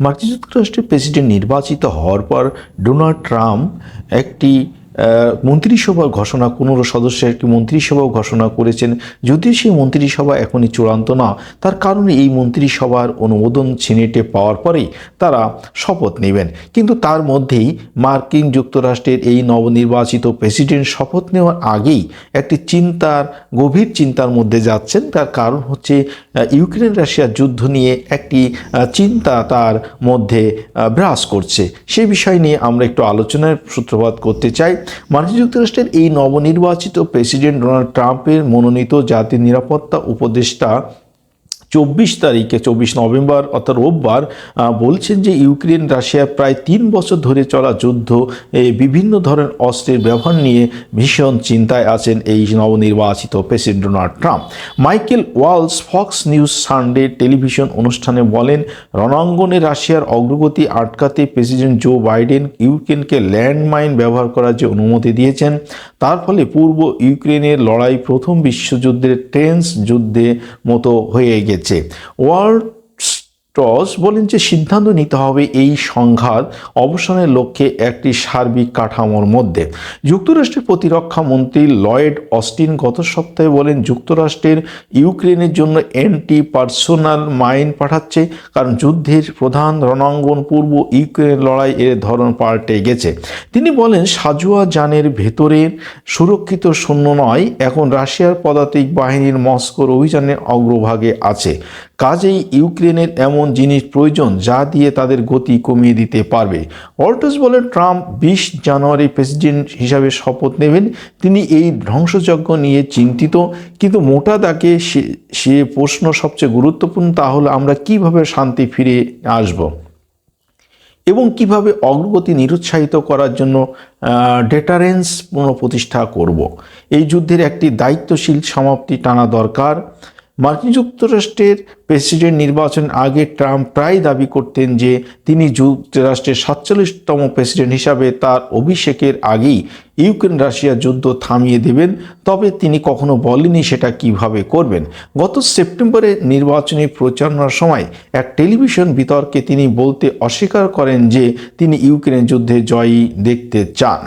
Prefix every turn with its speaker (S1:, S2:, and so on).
S1: মার্কিন যুক্তরাষ্ট্রের প্রেসিডেন্ট নির্বাচিত হওয়ার পর ডোনাল্ড ট্রাম্প একটি মন্ত্রিসভা ঘোষণা, পনেরো সদস্যের একটি মন্ত্রিসভাও ঘোষণা করেছেন? যদিও সেই মন্ত্রিসভা এখনই চূড়ান্ত না, তার কারণে এই মন্ত্রিসভার অনুমোদন সিনেটে পাওয়ার পরেই তারা শপথ নেবেন। কিন্তু তার মধ্যেই মার্কিন যুক্তরাষ্ট্রের এই নবনির্বাচিত প্রেসিডেন্ট শপথ নেওয়ার আগেই একটি চিন্তার, গভীর চিন্তার মধ্যে যাচ্ছেন। তার কারণ হচ্ছে ইউক্রেন রাশিয়ার যুদ্ধ নিয়ে একটি চিন্তা তার মধ্যে বিরাজ করছে। সে বিষয় নিয়ে আমরা একটু আলোচনার সূত্রপাত করতে চাই। মার্কিন যুক্তরাষ্ট্রের এই নবনির্বাচিত প্রেসিডেন্ট ডোনাল্ড ট্রাম্পের মনোনীত জাতীয় নিরাপত্তা উপদেষ্টা চব্বিশ তারিখে, চব্বিশ নভেম্বর অর্থাৎ রোববার বলছেন যে ইউক্রেন, রাশিয়া প্রায় তিন বছর ধরে চলা যুদ্ধ বিভিন্ন ধরনের অস্ত্রের ব্যবহার নিয়ে ভীষণ চিন্তায় আছেন এই নবনির্বাচিত president Donald Trump. Michael Waltz, Fox News Sunday television অনুষ্ঠানে বলেন, রণাঙ্গনে রাশিয়ার অগ্রগতি আটকাতে প্রেসিডেন্ট জো বাইডেন ইউক্রেনকে ল্যান্ডমাইন ব্যবহার করার যে অনুমতি দিয়েছেন, তার ফলে পূর্ব ইউক্রেনের লড়াই প্রথম বিশ্বযুদ্ধের টেন্স যুদ্ধে মতো হয়ে গেছে। ওয়ার্ল্ড টস বলেন যে সিদ্ধান্ত নিতে হবে এই সংঘাত অবসানের লক্ষ্যে একটি সার্বিক কাঠামোর মধ্যে। যুক্তরাষ্ট্রের প্রতিরক্ষা মন্ত্রী লয়েড অস্টিন গত সপ্তাহে বলেন, যুক্তরাষ্ট্রের ইউক্রেনের জন্য অ্যান্টি পার্সোনাল মাইন পাঠাচ্ছে, কারণ যুদ্ধের প্রধান রণাঙ্গন পূর্ব ইউক্রেনের লড়াই এর ধরন পাল্টে গেছে। তিনি বলেন, সাজুয়া যানের ভেতরে সুরক্ষিত শূন্য নয়, এখন রাশিয়ার পদাতিক বাহিনীর মস্কোর অভিযানের অগ্রভাগে আছে। কাজেই ইউক্রেনের এমন জিনিস প্রয়োজন যা দিয়ে তাদের গতি কমিয়ে দিতে পারবে। অল্টস বলেন ট্রাম্প বিশ জানুয়ারি প্রেসিডেন্ট হিসাবে শপথ নেবেন। তিনি এই ধ্বংসযজ্ঞ নিয়ে চিন্তিত, কিন্তু মোটা দাগে সে সে প্রশ্ন সবচেয়ে গুরুত্বপূর্ণ, তা হলো আমরা কীভাবে শান্তি ফিরে আসব? এবং কীভাবে অগ্রগতি নিরুৎসাহিত করার জন্য ডেটারেন্স পুনঃপ্রতিষ্ঠা করব? এই যুদ্ধের একটি দায়িত্বশীল সমাপ্তি টানা দরকার। মার্কিন যুক্তরাষ্ট্রের প্রেসিডেন্ট নির্বাচন আগে ট্রাম্প প্রায় দাবি করতেন যে তিনি যুক্তরাষ্ট্রের সাতচল্লিশতম প্রেসিডেন্ট হিসাবে তার অভিষেকের আগেই ইউক্রেন রাশিয়া যুদ্ধ থামিয়ে দেবেন। তবে তিনি কখনো বলেনি সেটা কীভাবে করবেন। গত সেপ্টেম্বরে নির্বাচনী প্রচারণার সময় এক টেলিভিশন বিতর্কে তিনি বলতে অস্বীকার করেন যে তিনি ইউক্রেন যুদ্ধে জয়ী দেখতে চান।